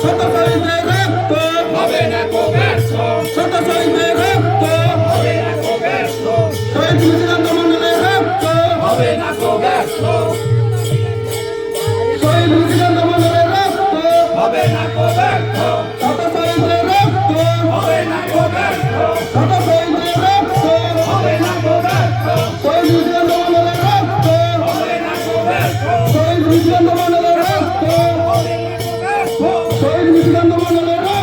Santa Fe de Recto, Joven Acoberto, Santa Fe de తోడు మిసిగంధమో లేరా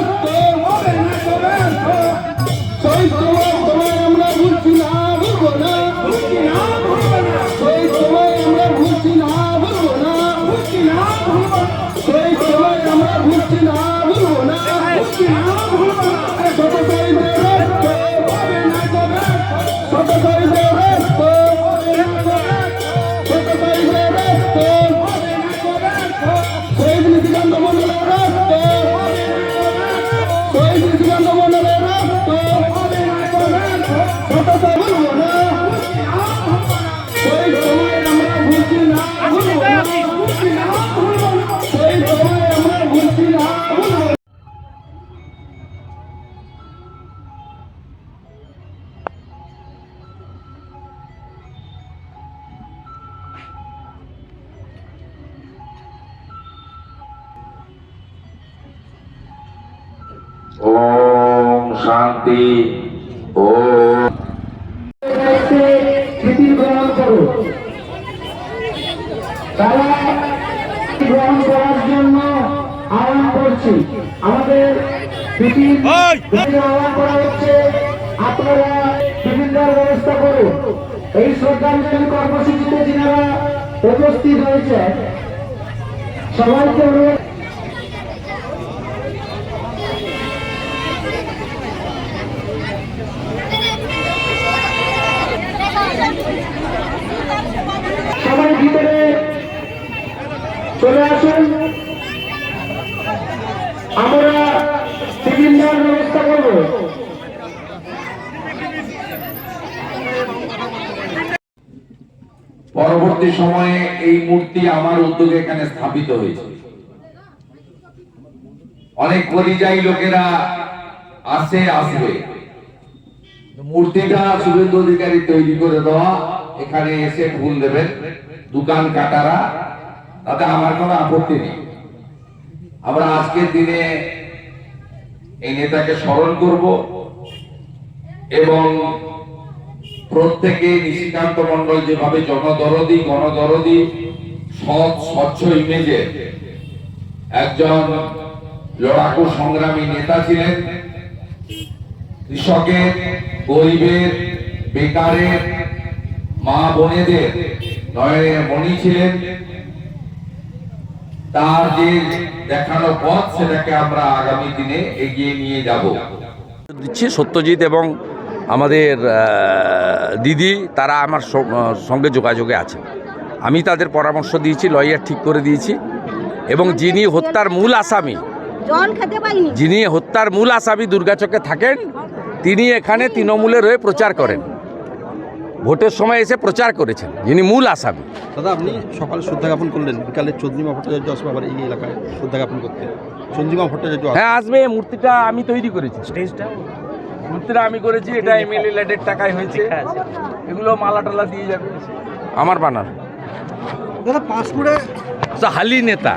ওম শান্তি স্মৃতি গ্রহণ করো তারা গ্রহণ করার জন্য আহ্বান করছি আমাদের আহ্বান করা হচ্ছে আপনারা টিফিনটার ব্যবস্থা করুন। এই শ্রদ্ধাঞ্জলি কর্মসূচিতে যিনারা উপস্থিত হয়েছে সবাইকে অনুরোধ চলে আসুন। আমরা টিফিন দেওয়ার ব্যবস্থা করব। পরবর্তী সময়ে এই মূর্তি আমার উদ্যোগে এখানে স্থাপিত হয়েছে। অনেক পরিযায়ী লোকেরা আসে, আসবে। মূর্তিটা শুভেন্দু অধিকারী তৈরি করে দেওয়া। এখানে এসে ফুল দেবেন। দোকান কাটারা। তাতে আমার কোনো আপত্তি নেই। আমরা আজকের দিনে এই নেতাকে স্মরণ করব এবং প্রত্যেকে নিশিকান্ত মন্ডল যেভাবে জনদরদি, গণদরদি, সৎ, স্বচ্ছ ইমেজে একজন লড়াকু সংগ্রামী নেতা ছিলেন, কৃষকের, গরিবের, বেকারের মা বোনেদের নয়নের মণি ছিলেন তার যে দেখানো পথ সেটাকে আমরা আগামী দিনে এগিয়ে নিয়ে যাব। দিচ্ছি সত্যজিৎ এবং আমাদের দিদি তারা আমার স- সঙ্গে যোগাযোগে আছে আমি তাদের পরামর্শ দিয়েছি লয়ার ঠিক করে দিয়েছি। এবং যিনি হত্যার মূল আসামি জল খেতে পাইনি। যিনি হত্যার মূল আসামি দুর্গাচকে থাকেন তিনি এখানে তৃণমূলের হয়ে প্রচার করেন। ভোটের সময় এসে প্রচার করেছেন যিনি মূল আসামি। দাদা আপনি সকালে শ্রদ্ধা জ্ঞাপন করলেন বিকালে চন্দ্রিমা ভট্টাচার্য আসবে আবার এই এলাকায় শ্রদ্ধা জ্ঞাপন করতে। চন্দ্রিমা ভট্টাচার্য হ্যাঁ আসবে মূর্তিটা আমি তৈরি করেছি। স্টেজটা? মূর্তিটা আমি করেছি এটা এমএলএ ল্যাডের টাকায় হয়েছে। এগুলো মালা টালা দিয়ে যাবে। আমার বানানো। দাদা পাঁশকুড়ে হালি নেতা।